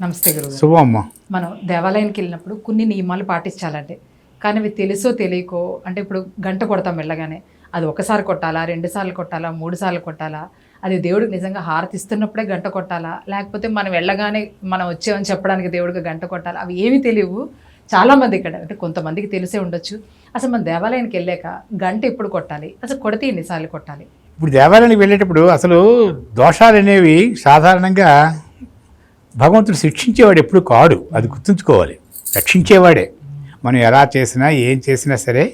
నమస్తే గురువు శుభం అమ్మ. మనం దేవాలయానికి వెళ్ళినప్పుడు కొన్ని నియమాలు పాటించాలంటే కానీ అవి తెలుసో తెలియకో అంటే ఇప్పుడు గంట కొడతాం వెళ్ళగానే అది ఒకసారి కొట్టాలా రెండు సార్లు కొట్టాలా మూడు సార్లు కొట్టాలా అది దేవుడికి నిజంగా హారతి ఇస్తున్నప్పుడే గంట కొట్టాలా లేకపోతే మనం వెళ్ళగానే మనం వచ్చామని చెప్పడానికి దేవుడికి గంట కొట్టాలా అవి ఏమీ తెలియవు. చాలామంది ఇక్కడ అంటే కొంతమందికి తెలిసే ఉండొచ్చు. అసలు మన దేవాలయానికి వెళ్ళాక గంట ఎప్పుడు కొట్టాలి? అసలు కొడితే ఎన్నిసార్లు కొట్టాలి? ఇప్పుడు దేవాలయానికి వెళ్ళేటప్పుడు అసలు దోషాలు అనేవి సాధారణంగా భగవంతుడు శిక్షించేవాడు ఎప్పుడు కాడు. అది గుర్తుంచుకోవాలి. రక్షించేవాడే. మనం ఎలా చేసినా ఏం చేసినా సరే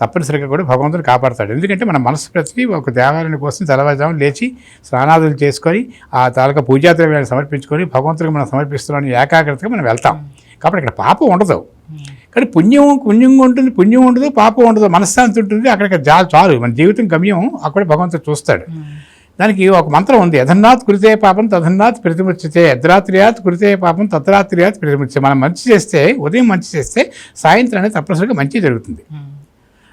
తప్పనిసరిగా కూడా భగవంతుడు కాపాడతాడు. ఎందుకంటే మన మనసు ప్రతి ఒక దేవాలయం కోసం తెల్లవారుజాము లేచి స్నానాదులు చేసుకొని ఆ తాలూకా పూజాద్రవ్యాన్ని సమర్పించుకొని భగవంతుడికి మనం సమర్పిస్తున్నాం ఏకాగ్రతగా మనం వెళ్తాం. కాబట్టి ఇక్కడ పాపం ఉండదు. కానీ పుణ్యం పుణ్యంగా ఉంటుంది పుణ్యం ఉండదు పాపం ఉండదు మనశ్శాంతి ఉంటుంది. అక్కడికి చాలు చాలు. మన జీవితం గమ్యం అక్కడ భగవంతుడు చూస్తాడు. దానికి ఒక మంత్రం ఉంది. యథన్నాత్ కృతే పాపం తథన్నాత్ ప్రతిముచ్యతే. యద్రాత్రియాత్ కృతే పాపం తత్రాత్రియాత్ ప్రతిముచ్యతే. మనం మంచి చేస్తే ఉదయం మంచి చేస్తే సాయంత్రం అనేది తప్పనిసరిగా మంచి జరుగుతుంది.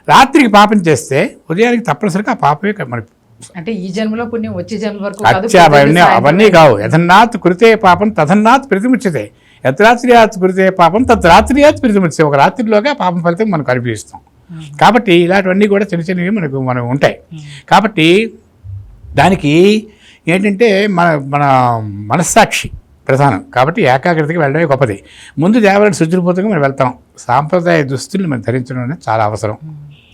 రాత్రికి పాపం చేస్తే ఉదయానికి తప్పనిసరిగా ఆ పాపమే మనకి అంటే ఈ జన్మలో పుణ్యం వచ్చే జన్మ వరకు అవన్నీ అవన్నీ కావు. యథన్నాత్ కృతే పాపం తథన్నాత్ ప్రతిముచ్యతే. యత్రాత్రియాత్ కృతే పాపం తత్రాత్రియాత్ ప్రతిముచ్యతే. ఒక రాత్రిలోగా పాపం ఫలితం మనకు అనిపిస్తాం కాబట్టి ఇలాంటివన్నీ కూడా చిన్న చిన్నవి మనకు మనం ఉంటాయి. కాబట్టి దానికి ఏంటంటే మన మన మనస్సాక్షి ప్రధానం. కాబట్టి ఏకాగ్రతకి వెళ్ళడమే గొప్పది. ముందు దేవాలయం శుద్ధిపోతంగా మనం వెళ్తాం. సాంప్రదాయ దుస్తుల్ని మనం ధరించడం అనేది చాలా అవసరం.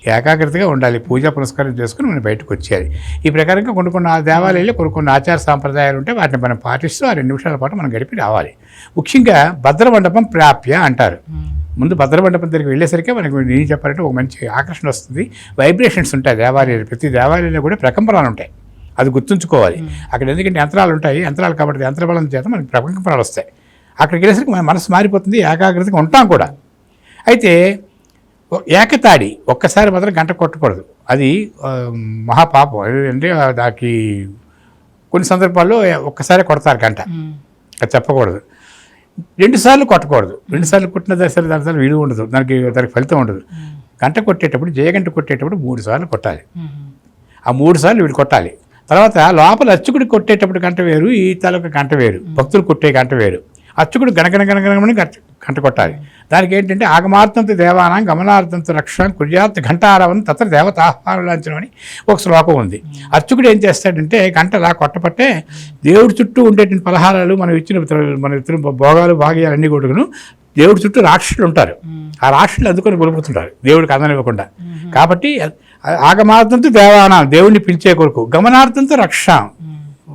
ఏకాగ్రతగా ఉండాలి. పూజా పురస్కారం చేసుకుని మనం బయటకు వచ్చేయాలి. ఈ ప్రకారంగా కొన్ని కొన్ని దేవాలయాల్లో కొన్ని కొన్ని ఆచార సాంప్రదాయాలు ఉంటే వాటిని మనం పాటిస్తూ ఆ రెండు నిమిషాల పాటు మనం గడిపి రావాలి. ముఖ్యంగా భద్ర మండపం ప్రాప్య అంటారు. ముందు భద్ర మండపం దగ్గరికి వెళ్ళేసరికి మనకు నేను చెప్పాలంటే ఒక మంచి ఆకర్షణ వస్తుంది. వైబ్రేషన్స్ ఉంటాయి దేవాలయాలు. ప్రతి దేవాలయంలో కూడా ప్రకంపనాలు ఉంటాయి. అది గుర్తుంచుకోవాలి. అక్కడ ఎందుకంటే యంత్రాలు ఉంటాయి. యంత్రాలు కాబట్టి యంత్రబలం చేత మనకి ప్రకంపనాలు వస్తాయి. అక్కడికి వెళ్ళేసరికి మన మనసు మారిపోతుంది ఏకాగ్రతగా ఉంటాం కూడా. అయితే ఏకతాడి ఒక్కసారి మాత్రం గంట కొట్టకూడదు. అది మహాపాపం. ఎందుకంటే దానికి కొన్ని సందర్భాల్లో ఒక్కసారి కొడతారు గంట. అది చెప్పకూడదు. రెండుసార్లు కొట్టకూడదు. రెండుసార్లు కొట్టిన దశలు దానిసార్లు విలువ ఉండదు. దానికి దానికి ఫలితం ఉండదు. గంట కొట్టేటప్పుడు జయగంట కొట్టేటప్పుడు మూడు సార్లు కొట్టాలి. ఆ మూడు సార్లు వీడు కొట్టాలి. తర్వాత లోపల అచ్చుకుడి కొట్టేటప్పుడు గంట వేరు ఈ తాలూకా గంట వేరు భక్తులు కొట్టే గంట వేరు. అచ్చుకుడు గణగణ గణగణమని గంట కొట్టాలి. దానికి ఏంటంటే ఆగమార్థంతో దేవానాం గమనార్థంతో రక్షణ కుర్యాత్ ఘంటారవం తత్ర దేవత ఆహ్వానం లాంఛనం అని ఒక శ్లోకం ఉంది. అర్చకుడు ఏం చేస్తాడంటే గంట అలా కొట్టపట్టే దేవుడి చుట్టూ ఉండేటువంటి పలహారాలు మనం ఇచ్చిన మన ఇతర భోగాలు భాగ్యాలు అన్నీ కూడాను దేవుడి చుట్టూ రాక్షసులు ఉంటారు. ఆ రాక్షసులు అందుకొని గొలుపుతుంటారు దేవుడికి అందనివ్వకుండా కాబట్టి ఆగమార్థంతో దేవానాం దేవుడిని పిలిచే కొరకు గమనార్థంతో రక్ష.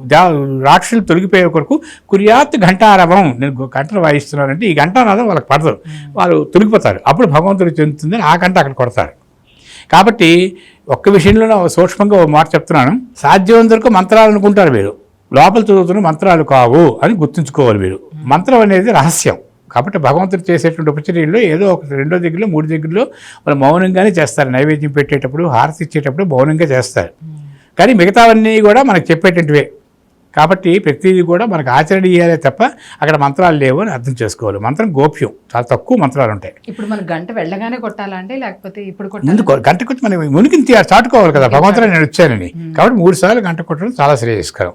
దా రాక్షసులు తొలగిపోయే కొరకు కుర్యాత్ ఘంటారవం నేను గంటలు వాయిస్తున్నానంటే ఈ ఘంటానాదం వాళ్ళకి పడదు. వాళ్ళు తొలగిపోతారు. అప్పుడు భగవంతుడు చెందుతుందని ఆ గంట అక్కడ కొడతారు. కాబట్టి ఒక్క విషయంలో సూక్ష్మంగా ఒక మాట చెప్తున్నాను. సాధ్యమైనంత వరకు మంత్రాలు అనుకుంటారు మీరు. లోపల చదువుతున్న మంత్రాలు కావు అని గుర్తుంచుకోవాలి మీరు. మంత్రం అనేది రహస్యం. కాబట్టి భగవంతుడు చేసేటువంటి ఉపచర్యల్లో ఏదో ఒక రెండో దగ్గరలో మూడు దగ్గరలో వాళ్ళు మౌనంగానే చేస్తారు. నైవేద్యం పెట్టేటప్పుడు హారతి ఇచ్చేటప్పుడు మౌనంగా చేస్తారు. కానీ మిగతావన్నీ కూడా మనకు చెప్పేటటువంటివే. కాబట్టి ప్రతిదీ కూడా మనకు ఆచరణ చేయాలే తప్ప అక్కడ మంత్రాలు లేవు అని అర్థం చేసుకోవాలి. మంత్రం గోప్యం. చాలా తక్కువ మంత్రాలు ఉంటాయి. ఇప్పుడు మన గంట వెళ్ళగానే కొట్టాలా అంటే లేకపోతే ఇప్పుడు ముందు గంట కొట్టి మనం మునికిని చాటుకోవాలి కదా. భగవంతుడు నేను వచ్చానని. కాబట్టి మూడు సార్లు గంట కొట్టడం చాలా శ్రేయస్కరం.